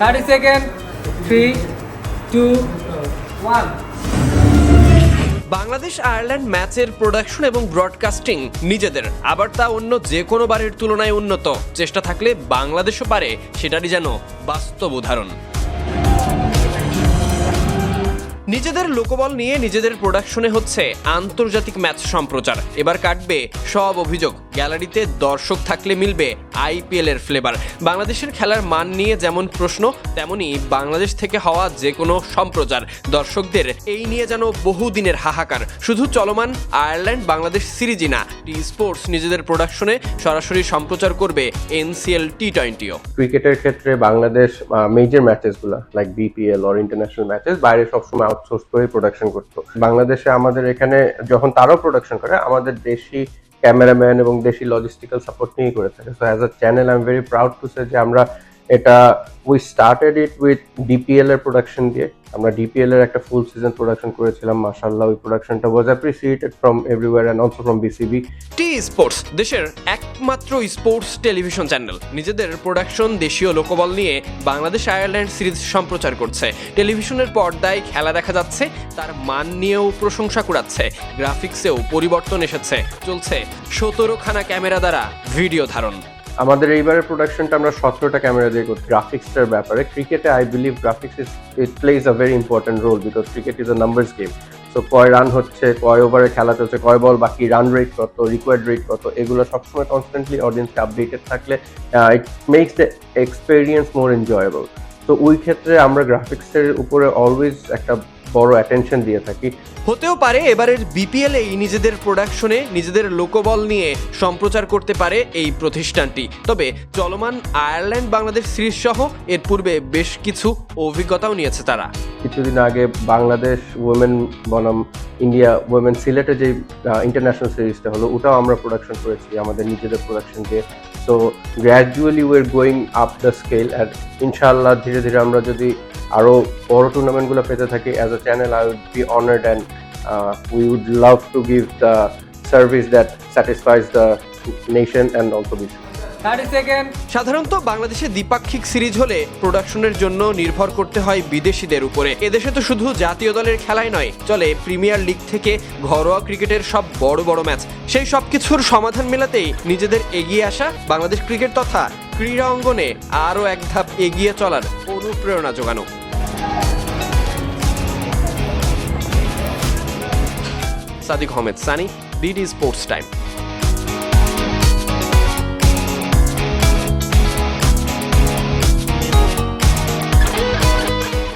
Thirty second three two one Bangladesh Ireland ম্যাচের production এবং broadcasting নিজেদের, আবার তা অন্য যে কোনো বারের তুলনায় উন্নত। চেষ্টা থাকলে বাংলাদেশও পারে, সেটারই যেন বাস্তব উদাহরণ। নিজেদের লোকবল নিয়ে নিজেদের প্রোডাকশনে হচ্ছে আন্তর্জাতিক ম্যাচ সম্প্রচার। এবার কাটবে সব অভিযোগ। গ্যালারিতে দর্শক থাকলে মিলবে আইপিএল এর ফ্লেভার বাংলাদেশের খেলার মান নিয়ে যেমন প্রশ্ন, তেমনি বাংলাদেশ থেকে হওয়া যে কোনো সম্প্রচার। দর্শকদের এই নিয়ে যেন বহুদিনের হাহাকার। শুধু চলমান আয়ারল্যান্ড, বাংলাদেশ সিরিজই না টি স্পোর্টস নিজেদের প্রোডাকশনে সরাসরি সম্প্রচার করবে এনসিএল টি টোয়েন্টিও ক্রিকেটের ক্ষেত্রে Bangladesh major ম্যাচেসগুলো like BPL or international matches বাইরে সবসময় আউটসোর্স করে প্রোডাকশন করতো। বাংলাদেশে আমাদের এখানে যখন তারও প্রোডাকশন করে, আমাদের দেশি ক্যামেরাম্যান এবং দেশি লজিস্টিক্যাল সাপোর্ট নিয়ে করে থাকে। So as a channel I am very proud to say যে আমরা এটা we started it with DPL এর প্রোডাকশন দিয়ে। আমরা ডিপিএল এর একটা ফুল সিজন প্রোডাকশন করেছিলাম মাশাল্লাহ ওই প্রোডাকশনটা was appreciated from everywhere and also from BCB T sports, দেশের একমাত্র স্পোর্টস টেলিভিশন চ্যানেল। নিজেদের প্রোডাকশন দেশীয় লোকবল নিয়ে বাংলাদেশ আয়ারল্যান্ড সিরিজ সম্প্রচার করছে। টেলিভিশনের পর্দায় খেলা দেখা যাচ্ছে, তার মান নিয়েও প্রশংসা কুড়াচ্ছে গ্রাফিক্সেও পরিবর্তন এসেছে। চলছে সতেরোখানা ক্যামেরা দ্বারা ভিডিও ধারণ। আমাদের এইবারের প্রোডাকশনটা আমরা সতেরোটা ক্যামেরা দিয়ে করছি। গ্রাফিক্সটার ব্যাপারে। ক্রিকেটে I believe graphics is it plays a very important role because cricket is a numbers game so কয় রান হচ্ছে, কয় ওভারে খেলা চলছে কয় বল বাকি রান রেট কত রিকোয়ার্ড রেট কত, এগুলো সবসময় কনস্ট্যান্টলি অডিয়েন্সকে আপডেটেড থাকলে it makes the experience more enjoyable তো ওই ক্ষেত্রে আমরা গ্রাফিক্সের উপরে অলওয়েজ একটা বড় অ্যাটেনশন দিয়ে থাকি। হতেও পারে এবারের বিপিএল এই নিজেদের প্রোডাকশনে নিজেদের লোকবল নিয়ে সম্প্রচার করতে পারে এই প্রতিষ্ঠানটি। তবে চলমান আয়ারল্যান্ড বাংলাদেশ সিরিজ সহ এর পূর্বে বেশ কিছু অভিজ্ঞতাও নিয়েছে তারা। কিছুদিন আগে বাংলাদেশ ওমেন বনাম ইন্ডিয়া ওমেন সিলেটে যে ইন্টারন্যাশনাল সিরিজটা হলো, ওটাও আমরা প্রোডাকশন করেছি, আমাদের নিজেদের প্রোডাকশন দিয়ে so gradually we're going up the scale আর ইনশাআল্লাহ ধীরে ধীরে আমরা যদি আরও বড় টুর্নামেন্টগুলো পেতে থাকি as a channel I would be honoured and we would love to give the service that satisfies the nation and also second সাধারণত বাংলাদেশে দ্বিপাক্ষিক সিরিজ হলে প্রোডাকশনের জন্য নির্ভর করতে হয় বিদেশিদের উপরে। এদেশে তো শুধু জাতীয় দলের খেলাই নয়, চলে প্রিমিয়ার লিগ থেকে ঘরোয়া ক্রিকেটের সব বড় বড় ম্যাচ। সেই সব কিছুর সমাধান মেলাতেই নিজেদের এগিয়ে আসা বাংলাদেশ ক্রিকেট তথা ক্রীড়া অঙ্গনে আরও এক ধাপ এগিয়ে চলার অনুপ্রেরণা যোগানো। Sadiq Ahmed, Sunny BD sports time